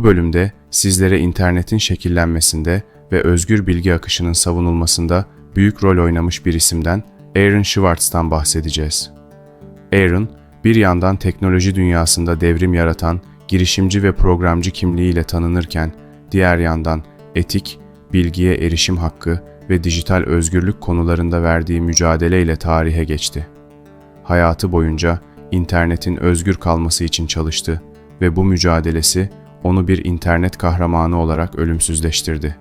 Bu bölümde sizlere internetin şekillenmesinde ve özgür bilgi akışının savunulmasında büyük rol oynamış bir isimden Aaron Schwartz'tan bahsedeceğiz. Aaron, bir yandan teknoloji dünyasında devrim yaratan girişimci ve programcı kimliğiyle tanınırken, diğer yandan etik, bilgiye erişim hakkı ve dijital özgürlük konularında verdiği mücadeleyle tarihe geçti. Hayatı boyunca internetin özgür kalması için çalıştı ve bu mücadelesi onu bir internet kahramanı olarak ölümsüzleştirdi.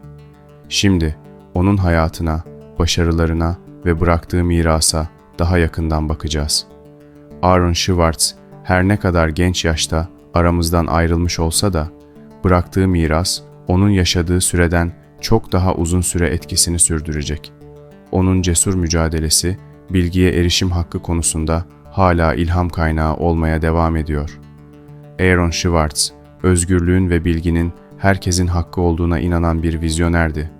Şimdi onun hayatına, başarılarına ve bıraktığı mirasa daha yakından bakacağız. Aaron Schwartz her ne kadar genç yaşta aramızdan ayrılmış olsa da bıraktığı miras onun yaşadığı süreden çok daha uzun süre etkisini sürdürecek. Onun cesur mücadelesi bilgiye erişim hakkı konusunda hala ilham kaynağı olmaya devam ediyor. Aaron Schwartz, özgürlüğün ve bilginin herkesin hakkı olduğuna inanan bir vizyonerdi.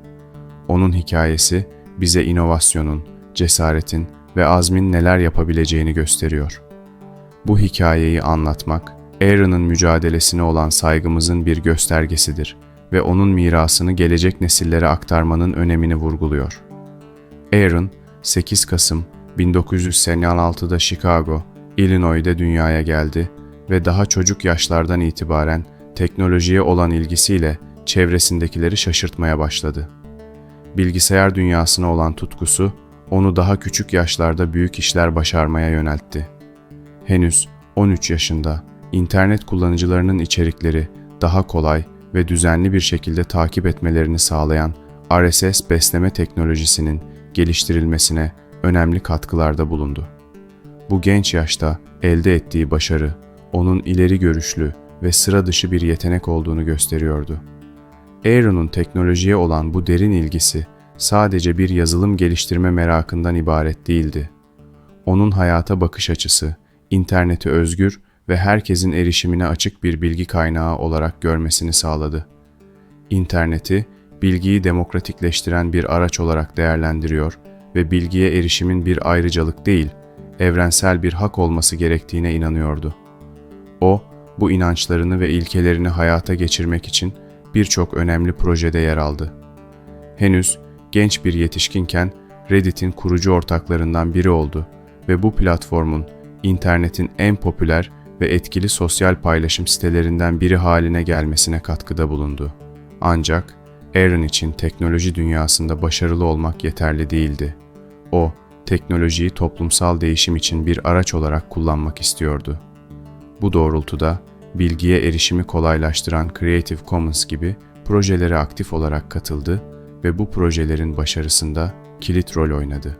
Onun hikayesi bize inovasyonun, cesaretin ve azmin neler yapabileceğini gösteriyor. Bu hikayeyi anlatmak, Aaron'ın mücadelesine olan saygımızın bir göstergesidir ve onun mirasını gelecek nesillere aktarmanın önemini vurguluyor. Aaron, 8 Kasım 1986'da Chicago, Illinois'de dünyaya geldi ve daha çocuk yaşlardan itibaren teknolojiye olan ilgisiyle çevresindekileri şaşırtmaya başladı. Bilgisayar dünyasına olan tutkusu onu daha küçük yaşlarda büyük işler başarmaya yöneltti. Henüz 13 yaşında internet kullanıcılarının içerikleri daha kolay ve düzenli bir şekilde takip etmelerini sağlayan RSS besleme teknolojisinin geliştirilmesine önemli katkılarda bulundu. Bu genç yaşta elde ettiği başarı onun ileri görüşlü ve sıra dışı bir yetenek olduğunu gösteriyordu. Aaron'un teknolojiye olan bu derin ilgisi sadece bir yazılım geliştirme merakından ibaret değildi. Onun hayata bakış açısı, interneti özgür ve herkesin erişimine açık bir bilgi kaynağı olarak görmesini sağladı. İnterneti, bilgiyi demokratikleştiren bir araç olarak değerlendiriyor ve bilgiye erişimin bir ayrıcalık değil, evrensel bir hak olması gerektiğine inanıyordu. O, bu inançlarını ve ilkelerini hayata geçirmek için birçok önemli projede yer aldı. Henüz genç bir yetişkinken Reddit'in kurucu ortaklarından biri oldu ve bu platformun internetin en popüler ve etkili sosyal paylaşım sitelerinden biri haline gelmesine katkıda bulundu. Ancak Aaron için teknoloji dünyasında başarılı olmak yeterli değildi. O, teknolojiyi toplumsal değişim için bir araç olarak kullanmak istiyordu. Bu doğrultuda bilgiye erişimi kolaylaştıran Creative Commons gibi projelere aktif olarak katıldı ve bu projelerin başarısında kilit rol oynadı.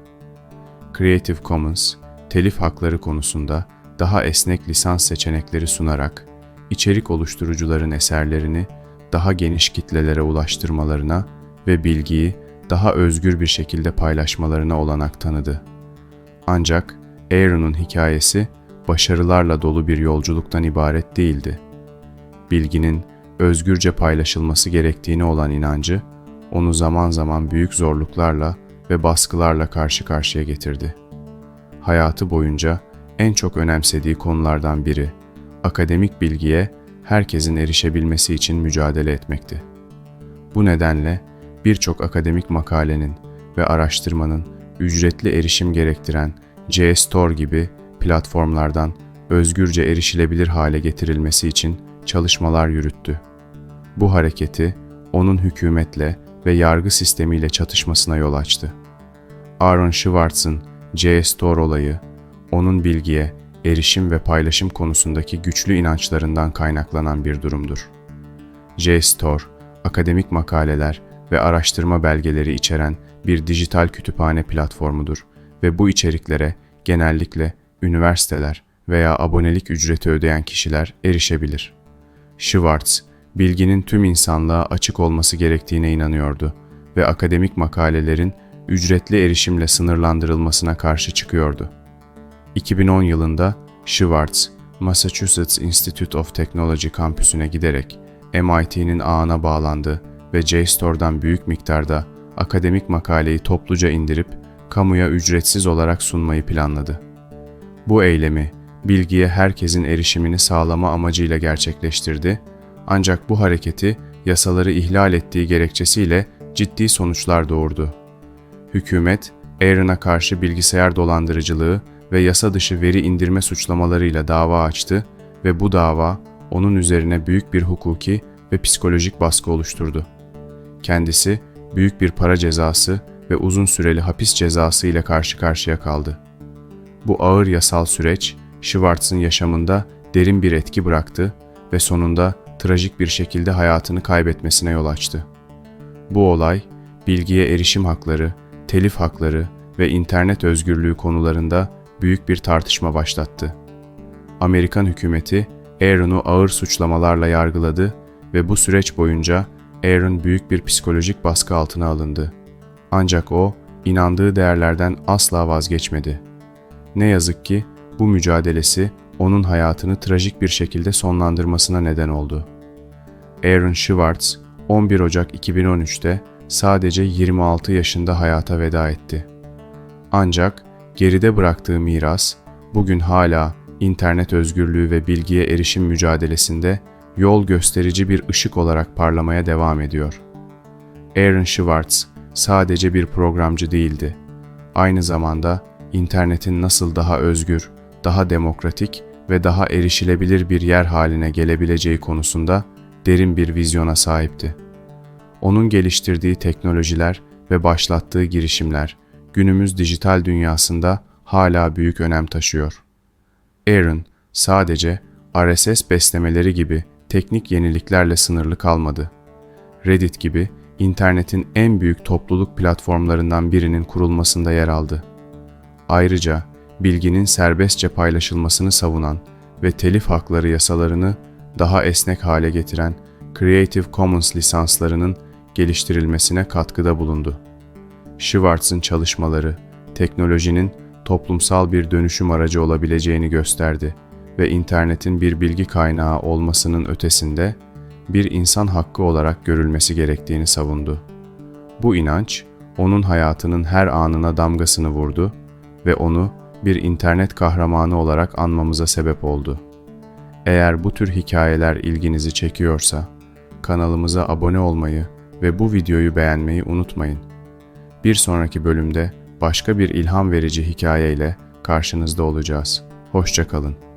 Creative Commons, telif hakları konusunda daha esnek lisans seçenekleri sunarak içerik oluşturucuların eserlerini daha geniş kitlelere ulaştırmalarına ve bilgiyi daha özgür bir şekilde paylaşmalarına olanak tanıdı. Ancak Aaron'un hikayesi başarılarla dolu bir yolculuktan ibaret değildi. Bilginin özgürce paylaşılması gerektiğine olan inancı onu zaman zaman büyük zorluklarla ve baskılarla karşı karşıya getirdi. Hayatı boyunca en çok önemsediği konulardan biri akademik bilgiye herkesin erişebilmesi için mücadele etmekti. Bu nedenle birçok akademik makalenin ve araştırmanın ücretli erişim gerektiren JSTOR gibi platformlardan özgürce erişilebilir hale getirilmesi için çalışmalar yürüttü. Bu hareketi onun hükümetle ve yargı sistemiyle çatışmasına yol açtı. Aaron Schwartz'ın JSTOR olayı, onun bilgiye, erişim ve paylaşım konusundaki güçlü inançlarından kaynaklanan bir durumdur. JSTOR, akademik makaleler ve araştırma belgeleri içeren bir dijital kütüphane platformudur ve bu içeriklere genellikle üniversiteler veya abonelik ücreti ödeyen kişiler erişebilir. Schwartz, bilginin tüm insanlığa açık olması gerektiğine inanıyordu ve akademik makalelerin ücretli erişimle sınırlandırılmasına karşı çıkıyordu. 2010 yılında Schwartz, Massachusetts Institute of Technology kampüsüne giderek MIT'nin ağına bağlandı ve JSTOR'dan büyük miktarda akademik makaleyi topluca indirip kamuya ücretsiz olarak sunmayı planladı. Bu eylemi bilgiye herkesin erişimini sağlama amacıyla gerçekleştirdi Ancak bu hareketi yasaları ihlal ettiği gerekçesiyle ciddi sonuçlar doğurdu. Hükümet, Aaron'a karşı bilgisayar dolandırıcılığı ve yasa dışı veri indirme suçlamalarıyla dava açtı ve bu dava onun üzerine büyük bir hukuki ve psikolojik baskı oluşturdu. Kendisi büyük bir para cezası ve uzun süreli hapis cezası ile karşı karşıya kaldı. Bu ağır yasal süreç Schwartz'ın yaşamında derin bir etki bıraktı ve sonunda trajik bir şekilde hayatını kaybetmesine yol açtı. Bu olay bilgiye erişim hakları, telif hakları ve internet özgürlüğü konularında büyük bir tartışma başlattı. Amerikan hükümeti Aaron'u ağır suçlamalarla yargıladı ve bu süreç boyunca Aaron büyük bir psikolojik baskı altına alındı. Ancak o inandığı değerlerden asla vazgeçmedi. Ne yazık ki bu mücadelesi onun hayatını trajik bir şekilde sonlandırmasına neden oldu. Aaron Schwartz 11 Ocak 2013'te sadece 26 yaşında hayata veda etti. Ancak geride bıraktığı miras bugün hala internet özgürlüğü ve bilgiye erişim mücadelesinde yol gösterici bir ışık olarak parlamaya devam ediyor. Aaron Schwartz sadece bir programcı değildi. Aynı zamanda internetin nasıl daha özgür, daha demokratik ve daha erişilebilir bir yer haline gelebileceği konusunda derin bir vizyona sahipti. Onun geliştirdiği teknolojiler ve başlattığı girişimler günümüz dijital dünyasında hala büyük önem taşıyor. Aaron sadece RSS beslemeleri gibi teknik yeniliklerle sınırlı kalmadı. Reddit gibi internetin en büyük topluluk platformlarından birinin kurulmasında yer aldı. Ayrıca bilginin serbestçe paylaşılmasını savunan ve telif hakları yasalarını daha esnek hale getiren Creative Commons lisanslarının geliştirilmesine katkıda bulundu. Schwartz'ın çalışmaları, teknolojinin toplumsal bir dönüşüm aracı olabileceğini gösterdi ve internetin bir bilgi kaynağı olmasının ötesinde bir insan hakkı olarak görülmesi gerektiğini savundu. Bu inanç, onun hayatının her anına damgasını vurdu ve onu bir internet kahramanı olarak anmamıza sebep oldu. Eğer bu tür hikayeler ilginizi çekiyorsa, kanalımıza abone olmayı ve bu videoyu beğenmeyi unutmayın. Bir sonraki bölümde başka bir ilham verici hikayeyle karşınızda olacağız. Hoşçakalın.